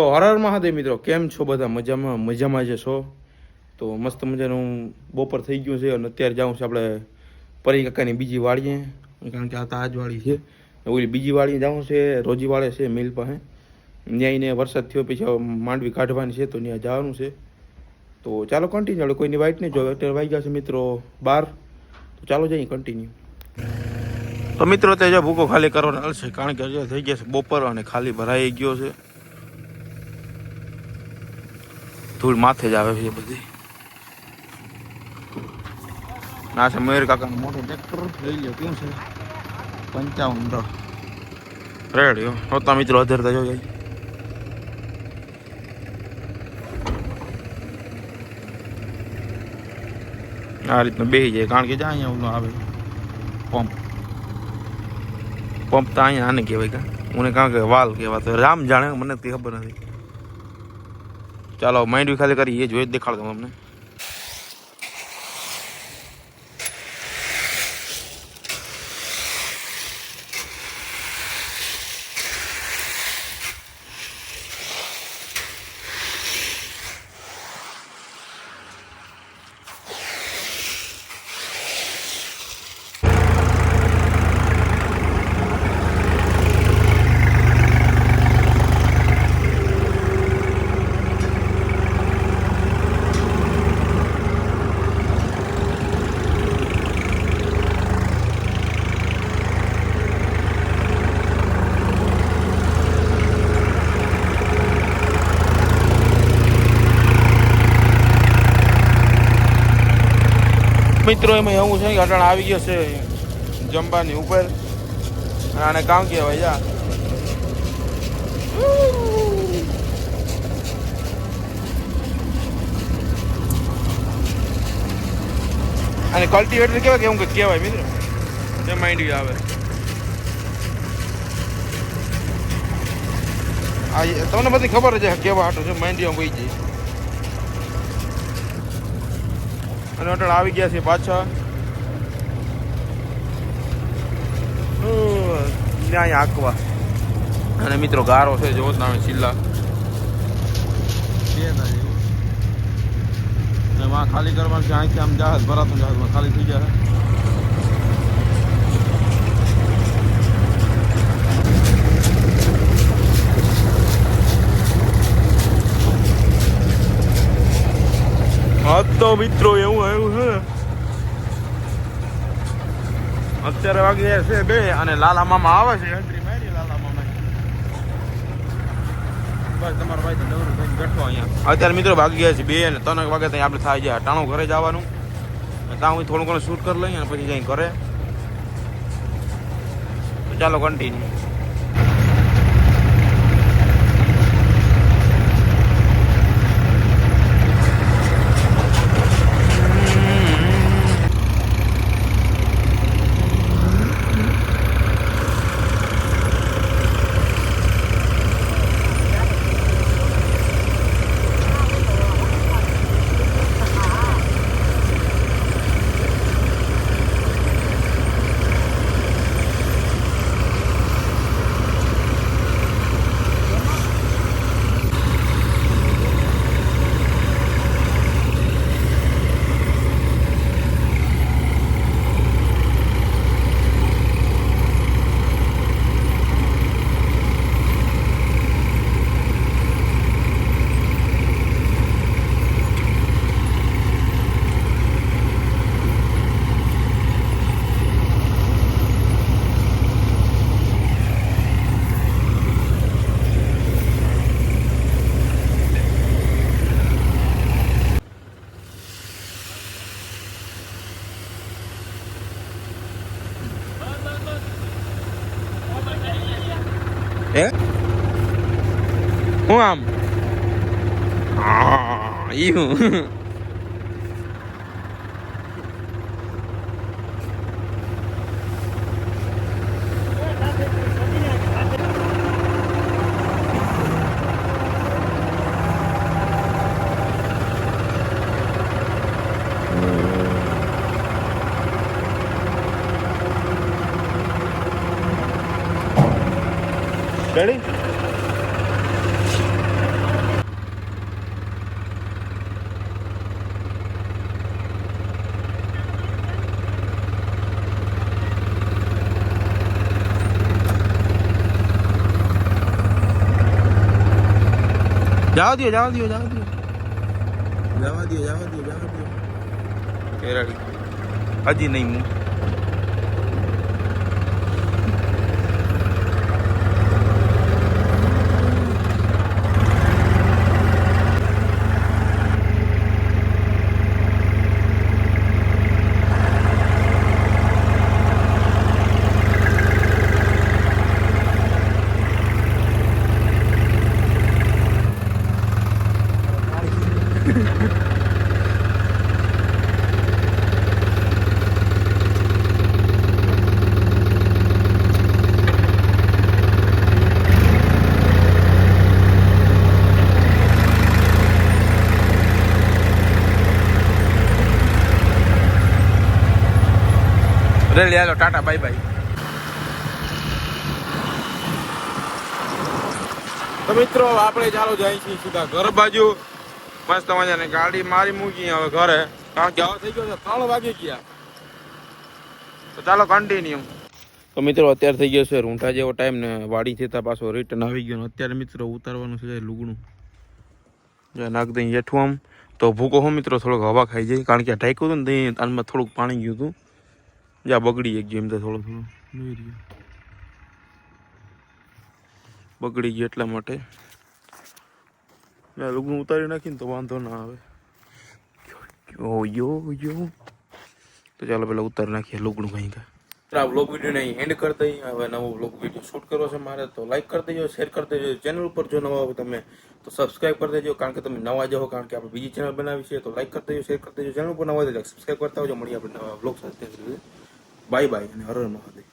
તો હરર મહાદેવ મિત્રો, કેમ છો બધા? મજામાં મજામાં જ છો? તો મસ્ત મજાનું બપોર થઈ ગયું છે અને અત્યારે જાઉં છે આપણે પરી કાકાની બીજી વાડીએ. કારણ કે આ તો આ વાડી છે. ઓલી બીજી વાડીએ જાઉં છે રોજી વાળે છે મિલ પાસે. ત્યાં એને વરસાદ થયો, પછી માંડવી કાઢવાની છે, તો ત્યાં જવાનું છે. તો ચાલો કન્ટિન્યુ આપણે કોઈની વાઇટ નહીં જોવે. અત્યારે વાઈ ગયા છે મિત્રો બાર. તો ચાલો જઈએ કન્ટિન્યુ તો મિત્રો તે જો ભૂકો ખાલી કરવાનો હાલશે કારણ કે થઈ ગયા છે બપોર અને ખાલી ભરાઈ ગયો છે. ધૂળ માથે જ આવે છે બધી. ના છે મયુર કાકાનું મોટું ટ્રેક્ટર લઈ લ્યો, કેવું છે? પંચાવન રો રેડી હોતા મિત્રો અધરતા જો જાય. આ રીતનું બેસી જાય, કારણ કે જ્યાં અહીંયા ઓલું આવે પંપ. પંપ તો અહીંયા આને કહેવાય કાં? મને કારણ કે વાલ કહેવાતો રામ જાણે, મને તે ખબર નથી. ચાલો માઇન્ડ ખાલી કરી એ જોઈ જ દેખાડતો તમને. મિત્રો, એમાં એવું છે કે અટાણ આવી ગયો છે જમવાની ઉપર. આને કામ કહેવાય, જા. અને કલ્ટિવેટર કેવાય કેવું કંઈક કહેવાય, મિત્રો? તે માઇન્ડ આવે. આ તમને બધી ખબર છે કેવા હાટું છે માઇન્ડિયા વહી જાય અને અટલ આવી ગયા છે પાછા. ત્યાં આંકવા. અને મિત્રો ગારો છે જોવો નામે છિલ્લા વાં ખાલી કરવાનું છે અહીંથી આમ જહાજ ભરાતું જહાજમાં ખાલી થઈ જાય તો મિત્રો એવું એવું છે અત્યારે વાગે છે બે અને લાલા મામા આવે છે. એન્ટ્રી મારી લાલા મામા બસ તમારો ભાઈ તો નવરો થઈને બેઠો અહીંયા. અત્યારે મિત્રો ભાગી ગયા છે બે અને ત્રણ વાગે ત્યાં આપણે થાય જાય ટાણું ઘરે જવાનું. ત્યાં હું થોડું ઘણું શૂટ કરી લઈએ અને પછી જઈને ઘરે. ચાલો કન્ટિન્યુ હે હું આમ? ઈ હું. ਡੈਡੀ ਜਾਵਾ ਦਿਓ ਜਾਵਾ ਦਿਓ ਜਾਵਾ ਦਿਓ ਜਾਵਾ ਦਿਓ ਜਾਵਾ ਦਿਓ ਜਾਵਾ ਦਿਓ ਤੇਰਾ ਠੀਕ ਅਜੀ ਨਹੀਂ ਮੂੰਹ રેલી હાલો ટાટા બાય બાય. તો મિત્રો આપણે ચાલો જાય છીએ સીધા ઘર બાજુ. મસ્ત મજાની ગાડી મારી મૂકી હવે ઘરે. કારણ કે હવે થઈ ગયો છે ત્રણ વાગી ગયા. તો ચાલો કન્ટિન્યુ તો મિત્રો અત્યારે થઈ ગયો છે રૂંઠા જેવો ટાઈમ ને વાડી થતા પાછો રિટર્ન આવી ગયો અત્યારે મિત્રો ઉતારવાનું છે લુગણું જ્યાં નાખ દઈ હેઠું આમ. તો ભૂકો હો મિત્રો થોડોક હવા ખાઈ જાય. કારણ કે આ ઢાંક્યું હતું ને આનમાં થોડુંક પાણી ગયું હતું. જ્યાં બગડી ગયું એમ તો થોડું થોડો રહ્યું. બગડી ગયો એટલા માટે. ના લુગડું ઉતારી નાખીને તો વાંધો ના આવે. યો યો યો તો ચાલો પેલા ઉતારી નાખીએ લુગડું કંઈક આ બ્લોગ વિડીયોને અહીં એન્ડ કરી દઈએ. હવે નવો બ્લોગ વીડિયો શૂટ કરવો છે મારે તો લાઈક કરી દેજો શેર કરી દેજો. ચેનલ ઉપર જો નવા હો તમે તો સબસ્ક્રાઇબ કરી દેજો. કારણ કે તમે નવા જાઓ કારણ કે આપણે બીજી ચેનલ બનાવી છે તો લાઈક કરી દેજો શેર કરી દેજો. ચેનલ ઉપર નવા દેજો સબસ્ક્રાઇબ કરતા હોજો મળીએ આપણે નવા બ્લોગ સાથે. બાય બાય અને હર મહાદેવ.